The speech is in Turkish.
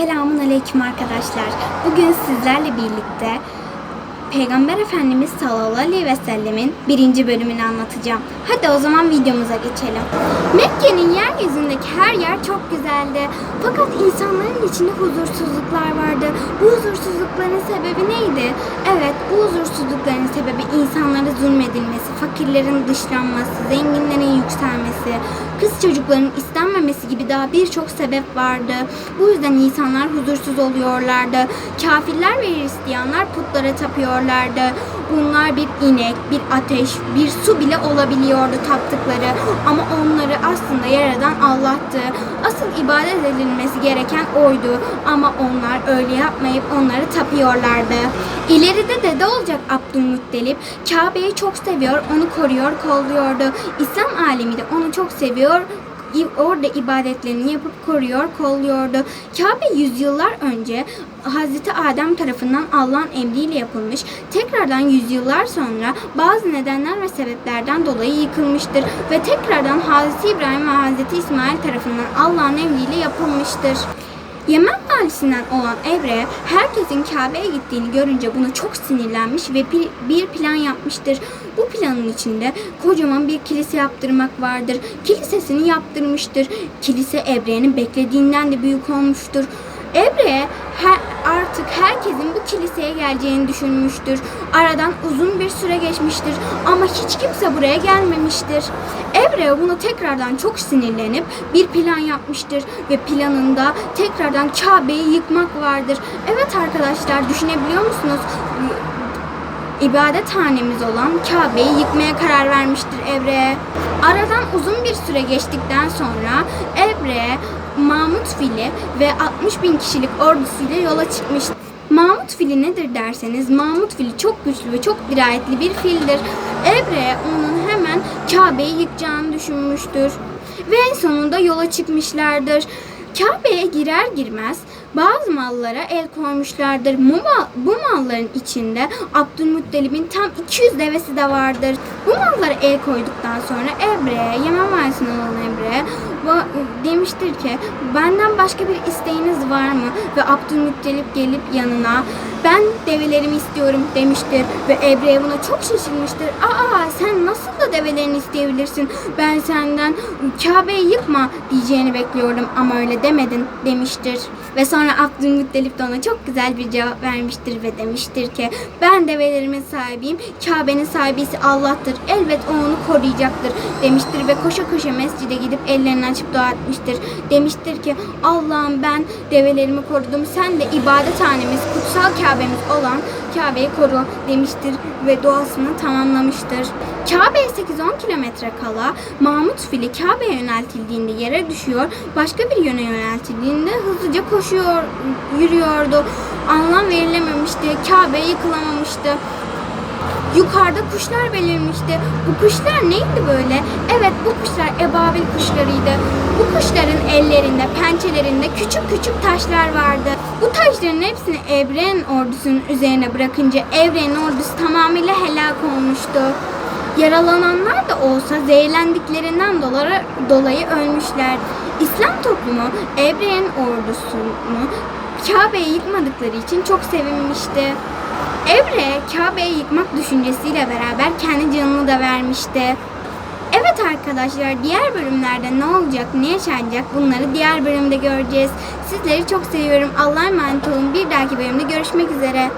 Selamun Aleyküm arkadaşlar. Bugün sizlerle birlikte Peygamber Efendimiz sallallahu aleyhi ve sellemin birinci bölümünü anlatacağım. Hadi o zaman videomuza geçelim. Mekke'nin yeryüzündeki her yer çok güzeldi. Fakat insanların içinde huzursuzluklar vardı. Bu huzursuzlukların sebebi neydi? Evet, bu huzursuzlukların sebebi insanlara zulmedilmesi, fakirlerin dışlanması, zenginlerin yükselmesi, kız çocukların istenmemesi gibi daha birçok sebep vardı. Bu yüzden insanlar huzursuz oluyorlardı. Kafirler ve Hristiyanlar putlara tapıyorlardı. Bunlar bir inek, bir ateş, bir su bile olabiliyordu taptıkları. Ama onları aslında yaradan Allah'tı. Asıl ibadet edilmesi gereken oydu. Ama onlar öyle yapmayıp onları tapıyorlardı. İleride dede olacak Abdülmuttalip Kabe'yi çok seviyor, onu koruyor, kolluyordu. İslam alemi de onu çok seviyor, orada ibadetlerini yapıp koruyor, kolluyordu. Kabe yüzyıllar önce Hazreti Adem tarafından Allah'ın emriyle yapılmış. Tekrardan yüzyıllar sonra bazı nedenler ve sebeplerden dolayı yıkılmıştır ve tekrardan Hazreti İbrahim ve Hazreti İsmail tarafından Allah'ın emriyle yapılmıştır. Yemen valisinden olan Evre herkesin Kabe'ye gittiğini görünce buna çok sinirlenmiş ve bir plan yapmıştır. Bu planın içinde kocaman bir kilise yaptırmak vardır. Kilisesini yaptırmıştır. Kilise Evre'nin beklediğinden de büyük olmuştur. Evre he- artık herkesin bu kiliseye geleceğini düşünmüştür. Aradan uzun bir süre geçmiştir ama hiç kimse buraya gelmemiştir. Evre buna tekrardan çok sinirlenip bir plan yapmıştır ve planında tekrardan Kabe'yi yıkmak vardır. Evet arkadaşlar düşünebiliyor musunuz? ibadethanemiz olan Kabe'yi yıkmaya karar vermiştir Evre. Aradan uzun bir süre geçtikten sonra Evre, Mahmut Fili ve 60 bin kişilik ordusuyla yola çıkmıştır. Mahmut fili nedir derseniz Mahmut fili çok güçlü ve çok dirayetli bir fildir. Evre onun hemen Kabe'yi yıkacağını düşünmüştür. Ve en sonunda yola çıkmışlardır. Kabe'ye girer girmez bazı mallara el koymuşlardır. Bu, bu malların içinde Abdülmuttalib'in tam 200 devesi de vardır. Bu mallara el koyduktan sonra Ebre'ye, Yemen valisinden olan Ebre'ye demiştir ki benden başka bir isteğiniz var mı? Ve Abdülmuttalip gelip yanına ben develerimi istiyorum demiştir. Ve Ebre'ye buna çok şaşırmıştır. Aa sen nasıl da develerini isteyebilirsin? Ben senden Kabe'yi yıkma diyeceğini bekliyordum ama öyle demedin demiştir. Ve sonra Abdülmuttalip de ona çok güzel bir cevap vermiştir ve demiştir ki ben develerimin sahibiyim. Kabe'nin sahibisi Allah'tır. Elbet o onu koruyacaktır demiştir ve koşa koşa mescide gidip ellerini açıp dua etmiştir. Demiştir ki Allah'ım ben develerimi korudum. Sen de ibadethanemiz, kutsal Kabe'miz olan Kabe'yi koru demiştir ve duasını tamamlamıştır. Kabe'ye 8-10 kilometre kala Mahmut fili Kabe'ye yöneltildiğinde yere düşüyor, başka bir yöne yöneltildiğinde hızlıca koşuyor, yürüyordu. Anlam verilememişti, Kabe yıkılamamıştı. Yukarıda kuşlar belirmişti. Bu kuşlar neydi böyle? Evet bu kuşlar ebabil kuşlarıydı. Bu kuşların ellerinde, pençelerinde küçük küçük taşlar vardı. Bu taşların hepsini Evren ordusunun üzerine bırakınca Evren ordusu tamamıyla helak olmuştu. Yaralananlar da olsa zehirlendiklerinden dolayı, dolayı ölmüşler. İslam toplumu Evren ordusunu Kabe'yi yıkmadıkları için çok sevinmişti. Evre Kabe'yi yıkmak düşüncesiyle beraber kendi canını da vermişti. Evet arkadaşlar diğer bölümlerde ne olacak, ne yaşanacak bunları diğer bölümde göreceğiz. Sizleri çok seviyorum. Allah'a emanet olun. Bir dahaki bölümde görüşmek üzere.